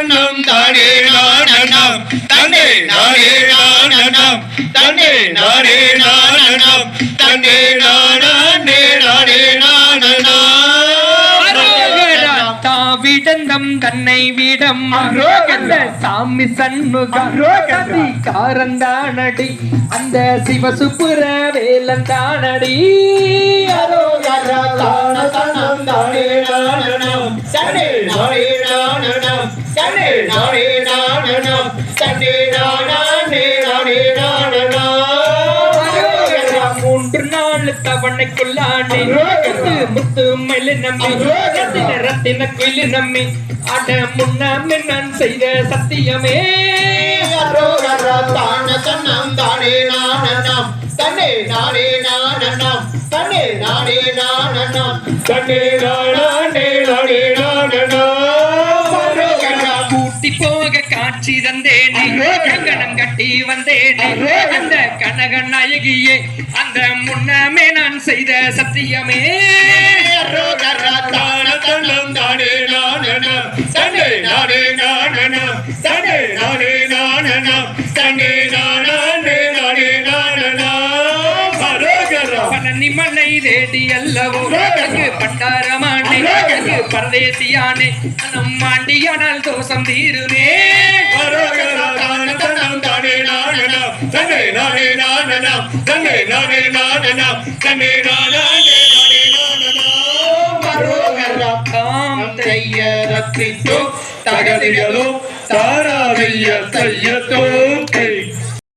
தன்னம் தானே நானனம் தன்னே நானே நானனம் தன்னே நானே நானனம் தன்னே நானே நானே நானனம் தாவிடந்தம் தன்னை விடம். சாமி சண்முகம். காரந்தானடி அந்த சிவசுப்புர வேலந்தானடி அரோகரா தான நானே நானே நானனம் தன்னே நானே நானே நானனம் மூன்று நாள் தவணைக்குள்ளானே. முத்து மயிலு நம்பி. ரத்தின ரத்தின குயிலு நம்பி. அட முன்னாமே நான் செய்த சத்தியமே. அரோகரா தான தன்னம் தானே நானனம் தன்னே நானே நானனம் தன்னே நானே தன்னே நானே நானே காட்சி தந்தேனே. கங்கணம் கட்டி வந்தேனே. அந்த கனக நாயகியே அந்த முன்னமே நான் செய்த சத்தியமே. தன்னே நானே நானனம் தன்னே நானே நானனம் தன்னே நானே நானே அரோகரா பழனி மலை தேடி அல்லவோ. அங்கு பரதேசியானே நம் மாண்டியானால் தோஷம் தீருமே. அரோகரா தான நானே நானனம் தன்னே நானே நானனம் தன்னே நானே தாராதைய தையத்தோ